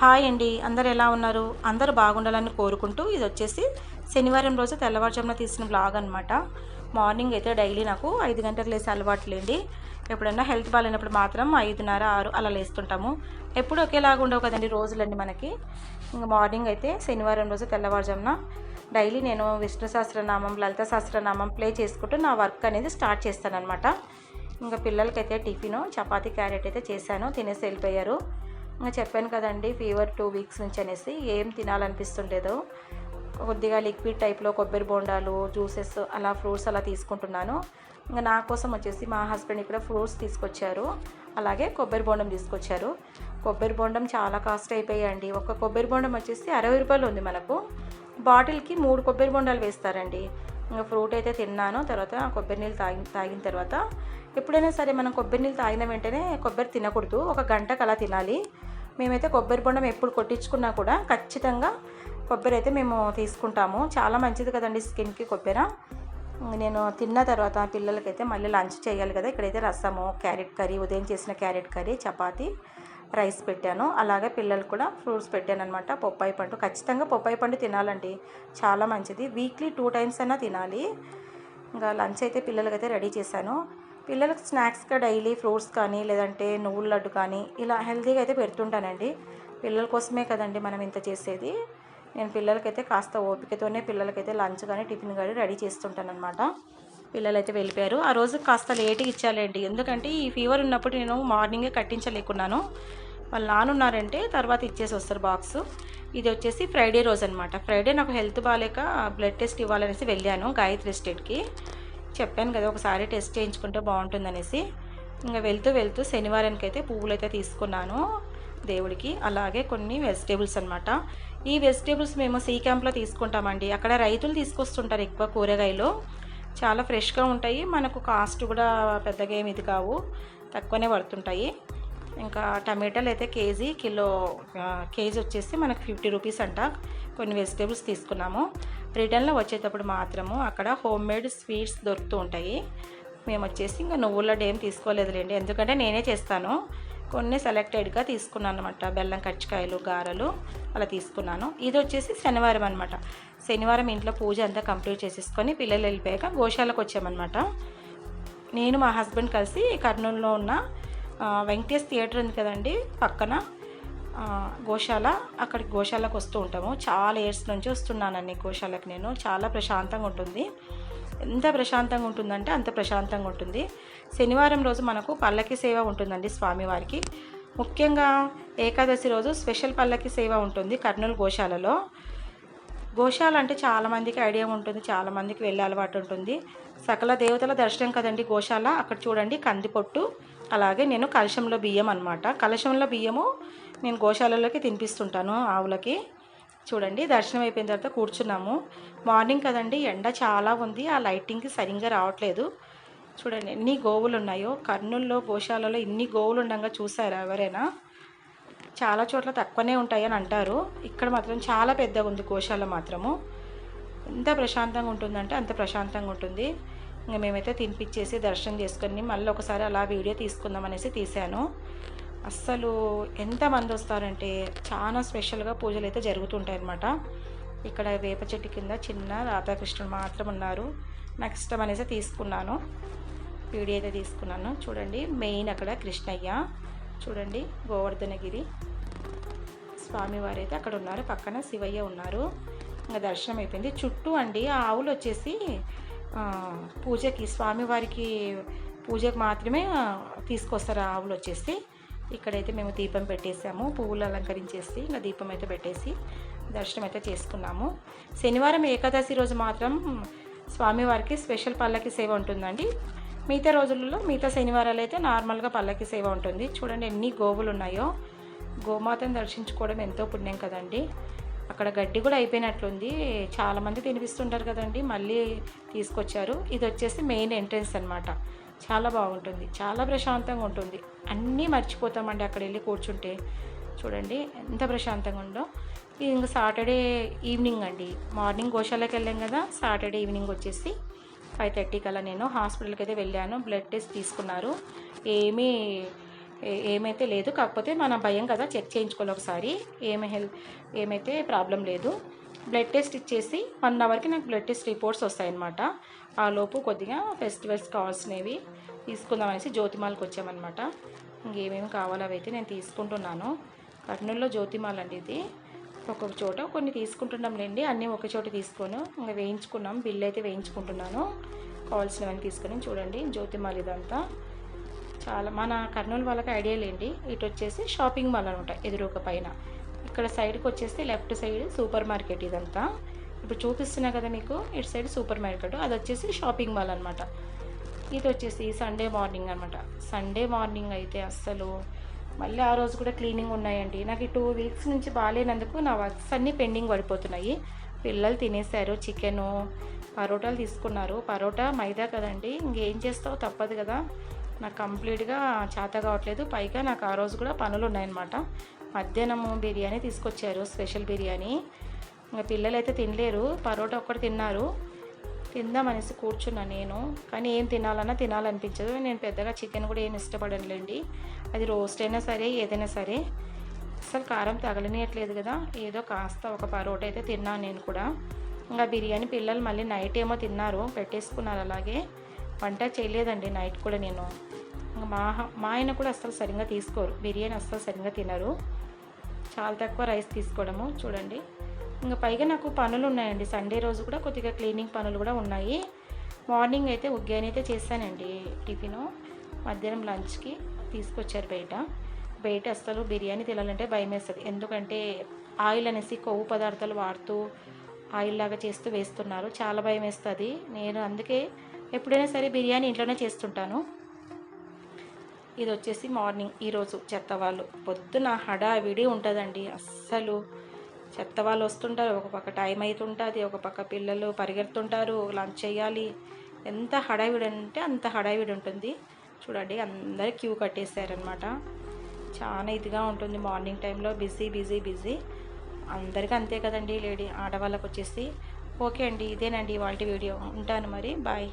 Hi అండి. అందరు ఎలా ఉన్నారు? అందరూ బాగుండాలని కోరుకుంటూ ఇది వచ్చేసి శనివారం రోజు తెల్లవారుజామున తీసిన బ్లాగ్ అనమాట మార్నింగ్ అయితే డైలీ నాకు ఐదు గంటలకు లేసి అలవాట్లేండి ఎప్పుడైనా హెల్త్ బాగాలేనప్పుడు మాత్రం ఐదున్నర ఆరు అలా లేస్తుంటాము. ఎప్పుడు ఒకేలాగా ఉండవు కదండి రోజులండి మనకి. ఇంకా మార్నింగ్ అయితే శనివారం రోజు తెల్లవారుజామున డైలీ నేను విష్ణు సహస్రనామం లలిత సహస్రనామం ప్లే చేసుకుంటూ నా వర్క్ అనేది స్టార్ట్ చేస్తానన్నమాట. ఇంకా పిల్లలకైతే టిఫిన్ చపాతీ క్యారెట్ అయితే చేశాను. తినేసి వెళ్ళిపోయారు. చెప్పాను కదండి ఫీవర్ టూ వీక్స్ నుంచి అనేసి ఏం తినాలనిపిస్తుండేదో. కొద్దిగా లిక్విడ్ టైప్లో కొబ్బరి బోండాలు జ్యూసెస్ అలా ఫ్రూట్స్ అలా తీసుకుంటున్నాను. ఇంకా నా కోసం వచ్చేసి మా హస్బెండ్ ఇక్కడ ఫ్రూట్స్ తీసుకొచ్చారు. అలాగే కొబ్బరి బోండం తీసుకొచ్చారు. కొబ్బరి బోండం చాలా కాస్ట్ అయిపోయాయండి. ఒక కొబ్బరి బోండం వచ్చేసి అరవై రూపాయలు ఉంది మనకు. బాటిల్కి మూడు కొబ్బరి బొండాలు వేస్తారండి. ఇంకా ఫ్రూట్ అయితే తిన్నాను తర్వాత కొబ్బరి నీళ్ళు తాగి తాగిన తర్వాత ఎప్పుడైనా సరే మనం కొబ్బరి నీళ్ళు తాగిన వెంటనే కొబ్బరి తినకూడదు. ఒక గంటకు అలా తినాలి. మేమైతే కొబ్బరి బొండం ఎప్పుడు కొట్టించుకున్నా కూడా ఖచ్చితంగా కొబ్బరి అయితే మేము తీసుకుంటాము. చాలా మంచిది కదండి స్కిన్కి కొబ్బరి. నేను తిన్న తర్వాత పిల్లలకైతే మళ్ళీ లంచ్ చేయాలి కదా. ఇక్కడైతే రసము క్యారెట్ కర్రీ ఉదయం చేసిన క్యారెట్ కర్రీ చపాతి రైస్ పెట్టాను. అలాగే పిల్లలకు కూడా ఫ్రూట్స్ పెట్టాను అనమాట పొప్పాయి పండు. ఖచ్చితంగా పొప్పాయి పండు తినాలండి. చాలా మంచిది. వీక్లీ టూ టైమ్స్ అయినా తినాలి. ఇంకా లంచ్ అయితే పిల్లలకైతే రెడీ చేశాను. పిల్లలకు స్నాక్స్గా డైలీ ఫ్రూట్స్ కానీ లేదంటే నువ్వుల లడ్డు కానీ ఇలా హెల్తీగా అయితే పెడుతుంటానండి. పిల్లల కోసమే కదండి మనం ఇంత చేసేది. నేను పిల్లలకైతే కాస్త ఓపికతోనే పిల్లలకైతే లంచ్ కానీ టిఫిన్ కానీ రెడీ చేస్తుంటానమాట పిల్లలైతే వెళ్ళిపోయారు. ఆ రోజు కాస్త లేట్గా ఇచ్చాలండి ఎందుకంటే ఈ ఫీవర్ ఉన్నప్పుడు నేను మార్నింగే కట్టించలేకున్నాను. వాళ్ళు నానున్నారంటే తర్వాత ఇచ్చేసి వస్తారు బాక్స్. ఇది వచ్చేసి ఫ్రైడే రోజు అనమాట ఫ్రైడే నాకు హెల్త్ బాగాలేక బ్లడ్ టెస్ట్ ఇవ్వాలనేసి వెళ్ళాను గాయత్రి స్టేట్కి. చెప్పాను కదా ఒకసారి టెస్ట్ చేయించుకుంటే బాగుంటుందనేసి. ఇంకా వెళ్తూ వెళ్తూ శనివారానికి అయితే పువ్వులు అయితే తీసుకున్నాను దేవుడికి. అలాగే కొన్ని వెజిటేబుల్స్ అనమాట ఈ వెజిటేబుల్స్ మేము సీ క్యాంప్లో తీసుకుంటామండి. అక్కడ రైతులు తీసుకొస్తుంటారు ఎక్కువ కూరగాయలు. చాలా ఫ్రెష్గా ఉంటాయి. మనకు కాస్ట్ కూడా పెద్దగా ఏమి ఇది కావు. తక్కువనే పడుతుంటాయి. ఇంకా టమాటాలు అయితే కేజీ కిలో కేజీ వచ్చేసి మనకు ఫిఫ్టీ రూపీస్ అంట. కొన్ని వెజిటేబుల్స్ తీసుకున్నాము. రిటర్న్లో వచ్చేటప్పుడు మాత్రము అక్కడ హోమ్ మేడ్ స్వీట్స్ దొరుకుతూ ఉంటాయి. మేము వచ్చేసి ఇంకా నువ్వుల ఏం తీసుకోలేదులేండి. ఎందుకంటే నేనే చేస్తాను. కొన్ని సెలెక్టెడ్గా తీసుకున్నాను అనమాట బెల్లం కచ్చికాయలు గారెలు అలా తీసుకున్నాను. ఇది వచ్చేసి శనివారం అనమాట శనివారం ఇంట్లో పూజ అంతా కంప్లీట్ చేసేసుకొని పిల్లలు వెళ్ళిపోయాక గోశాలకు వచ్చామన్నమాట. నేను మా హస్బెండ్ కలిసి కర్నూలులో ఉన్న వెంకటేష్ థియేటర్ ఉంది కదండి పక్కన. గోశాల. అక్కడికి గోశాలకు వస్తూ ఉంటాము. చాలా ఇయర్స్ నుంచి వస్తున్నానండి గోశాలకు నేను. చాలా ప్రశాంతంగా ఉంటుంది. ఎంత ప్రశాంతంగా ఉంటుందంటే అంత ప్రశాంతంగా ఉంటుంది. శనివారం రోజు మనకు పల్లకి సేవ ఉంటుందండి స్వామివారికి ముఖ్యంగా ఏకాదశి రోజు స్పెషల్ పల్లకి సేవ ఉంటుంది కర్నూలు గోశాలలో. గోశాల అంటే చాలామందికి ఐడియా ఉంటుంది చాలామందికి వెళ్ళే అలవాటు ఉంటుంది. సకల దేవతల దర్శనం కదండి గోశాల. అక్కడ చూడండి కందిపొట్టు అలాగే నేను కలశంలో బియ్యం అనమాట కలశంలో బియ్యము నేను గోశాలలోకి తినిపిస్తుంటాను ఆవులకి. చూడండి దర్శనం అయిపోయిన తర్వాత కూర్చున్నాము. మార్నింగ్ కదండి ఎండ చాలా ఉంది ఆ లైటింగ్కి సరిగ్గా రావట్లేదు. చూడండి ఎన్ని గోవులు ఉన్నాయో కర్నూల్లో గోశాలలో ఇన్ని గోవులు ఉండగా చూసారా ఎవరైనా? చాలా చోట్ల తక్కువనే ఉంటాయని అంటారు. ఇక్కడ మాత్రం చాలా పెద్దగా ఉంది గోశాల మాత్రము. ఎంత ప్రశాంతంగా ఉంటుందంటే అంత ప్రశాంతంగా ఉంటుంది. ఇంకా మేమైతే తినిపించేసి దర్శనం చేసుకొని మళ్ళీ ఒకసారి అలా వీడియో తీసుకుందాం అనేసి తీశాను. అస్సలు ఎంతమంది వస్తారంటే చాలా స్పెషల్గా పూజలు అయితే జరుగుతుంటాయి అన్నమాట. ఇక్కడ వేప చెట్టు కింద చిన్న రాధాకృష్ణుడు మాత్రం ఉన్నారు. నాకు ఇష్టం అనేసి తీసుకున్నాను. వీడియో అయితే తీసుకున్నాను. చూడండి మెయిన్ అక్కడ కృష్ణయ్య చూడండి గోవర్ధనగిరి స్వామివారు అయితే అక్కడ ఉన్నారు. పక్కన శివయ్య ఉన్నారు. ఇంకా దర్శనం అయిపోయింది. చుట్టూ అండి ఆ ఆవులు వచ్చేసి పూజకి స్వామివారికి పూజకి మాత్రమే తీసుకొస్తారు ఆవులు వచ్చేసి. ఇక్కడైతే మేము దీపం పెట్టేసాము పువ్వులు అలంకరించేసి ఇంకా దీపం అయితే పెట్టేసి దర్శనం అయితే చేసుకున్నాము. శనివారం ఏకాదశి రోజు మాత్రం స్వామివారికి స్పెషల్ పల్లకి సేవ ఉంటుందండి. మిగతా రోజులలో మిగతా శనివారాలు అయితే నార్మల్గా పల్లకి సేవ ఉంటుంది. చూడండి ఎన్ని గోవులు ఉన్నాయో. గోమాతను దర్శించుకోవడం ఎంతో పుణ్యం కదండి. అక్కడ గడ్డి కూడా అయిపోయినట్లుంది. చాలామంది తినిపిస్తుంటారు కదండి మళ్ళీ తీసుకొచ్చారు. ఇది వచ్చేసి మెయిన్ ఎంట్రన్స్ అనమాట చాలా బాగుంటుంది చాలా ప్రశాంతంగా ఉంటుంది. అన్నీ మర్చిపోతామండి అక్కడ వెళ్ళి కూర్చుంటే. చూడండి ఎంత ప్రశాంతంగా ఉందో. ఇది ఇంకా సాటర్డే ఈవినింగ్ అండి. మార్నింగ్ గోశాలకు వెళ్ళాం కదా సాటర్డే ఈవినింగ్ వచ్చేసి ఫైవ్ థర్టీ కల్లా నేను హాస్పిటల్కి అయితే వెళ్ళాను. బ్లడ్ టెస్ట్ తీసుకున్నారు. ఏమీ ఏమైతే లేదు. కాకపోతే మన భయం కదా చెక్ చేయించుకోవాలి ఒకసారి. ఏమి హెల్త్ ఏమైతే ప్రాబ్లం లేదు. బ్లడ్ టెస్ట్ ఇచ్చేసి వన్ అవర్కి నాకు బ్లడ్ టెస్ట్ రిపోర్ట్స్ వస్తాయన్నమాట. ఆ లోపు కొద్దిగా ఫెస్టివల్స్ కావాల్సినవి తీసుకుందాం అనేసి జ్యోతిమాలకు వచ్చామన్నమాట. ఇంకేమేమి కావాలో అవైతే నేను తీసుకుంటున్నాను. కర్నూలులో జ్యోతిమాల అండి ఇది. ఒక్కొక్క చోట కొన్ని తీసుకుంటున్నాంలేండి అన్నీ ఒక చోట తీసుకోను. ఇంకా వేయించుకున్నాం. బిల్ అయితే వేయించుకుంటున్నాను. కావాల్సినవన్నీ తీసుకొని చూడండి. జ్యోతిమాల్ ఇదంతా. చాలా మన కర్నూలు వాళ్ళకి ఐడియా లేండి. ఇటు వచ్చేసి షాపింగ్ మాల్ అనమాట ఎదురుక పైన. ఇక్కడ సైడ్కి వచ్చేసి లెఫ్ట్ సైడ్ సూపర్ మార్కెట్ ఇదంతా. ఇప్పుడు చూపిస్తున్నా కదా మీకు ఇటు సైడ్ సూపర్ మార్కెట్ అది వచ్చేసి షాపింగ్ మాల్ అనమాట. ఇది వచ్చేసి సండే మార్నింగ్ అనమాట. సండే మార్నింగ్ అయితే అస్సలు మళ్ళీ ఆ రోజు కూడా క్లీనింగ్ ఉన్నాయండి. నాకు ఈ టూ వీక్స్ నుంచి బాగాలేనందుకు నా వర్క్స్ అన్నీ పెండింగ్ పడిపోతున్నాయి. పిల్లలు తినేశారు చికెను పరోటాలు తీసుకున్నారు. పరోటా మైదా కదండి. ఇంకేం చేస్తావు? తప్పదు కదా. నాకు కంప్లీట్గా చేత కావట్లేదు. పైగా నాకు ఆ రోజు కూడా పనులు ఉన్నాయన్నమాట మధ్యాహ్నము బిర్యానీ తీసుకొచ్చారు స్పెషల్ బిర్యానీ. ఇంకా పిల్లలు అయితే తినలేరు పరోటా ఒక్కటి తిన్నారు. తిందామనేసి కూర్చున్నా నేను. కానీ ఏం తినాలన్నా తినాలనిపించదు. నేను పెద్దగా చికెన్ కూడా ఏం ఇష్టపడనులేండి. అది రోస్ట్ అయినా సరే ఏదైనా సరే. అసలు కారం తగలనియట్లేదు కదా. ఏదో కాస్త ఒక పరోటా అయితే తిన్నాను నేను కూడా. ఇంకా బిర్యానీ పిల్లలు మళ్ళీ నైట్ ఏమో తిన్నారు. పెట్టేసుకున్నారు అలాగే. వంట చేయలేదండి నైట్ కూడా నేను. మా మా ఆయన కూడా అస్సలు సరిగ్గా తీసుకోరు. బిర్యానీ అస్సలు సరిగ్గా తినరు. చాలా తక్కువ రైస్ తీసుకోవడము చూడండి. ఇంకా పైగా నాకు పనులు ఉన్నాయండి. సండే రోజు కూడా కొద్దిగా క్లీనింగ్ పనులు కూడా ఉన్నాయి. మార్నింగ్ అయితే ఉగ్గాని అయితే చేశానండి టిఫిన్. మధ్యాహ్నం లంచ్కి తీసుకొచ్చారు బయట. బయట అస్సలు బిర్యానీ తినాలంటే భయం వేస్తుంది ఎందుకంటే ఆయిల్ అనేసి కొవ్వు పదార్థాలు వాడుతూ ఆయిల్ లాగా చేస్తూ వేస్తున్నారు. చాలా భయం వేస్తుంది నేను అందుకే ఎప్పుడైనా సరే బిర్యానీ ఇంట్లోనే చేస్తుంటాను. ఇది వచ్చేసి మార్నింగ్ ఈరోజు చెత్త వాళ్ళు. పొద్దున హడావిడి ఉంటుందండి అస్సలు. చెత్త వాళ్ళు వస్తుంటారు ఒక పక్క టైం అవుతుంటుంది ఒక పక్క పిల్లలు పరిగెడుతుంటారు లంచ్ చేయాలి. ఎంత హడావిడి అంటే అంత హడావిడి ఉంటుంది. చూడండి అందరు క్యూ కట్టేశారనమాట చాలా ఇదిగా ఉంటుంది మార్నింగ్ టైంలో. Busy busy busy. అందరికీ అంతే కదండి లేడీ ఆడవాళ్ళకు వచ్చేసి ఓకే అండి ఇదేనండి వాళ్ళ వీడియో. ఉంటాను మరి. బాయ్.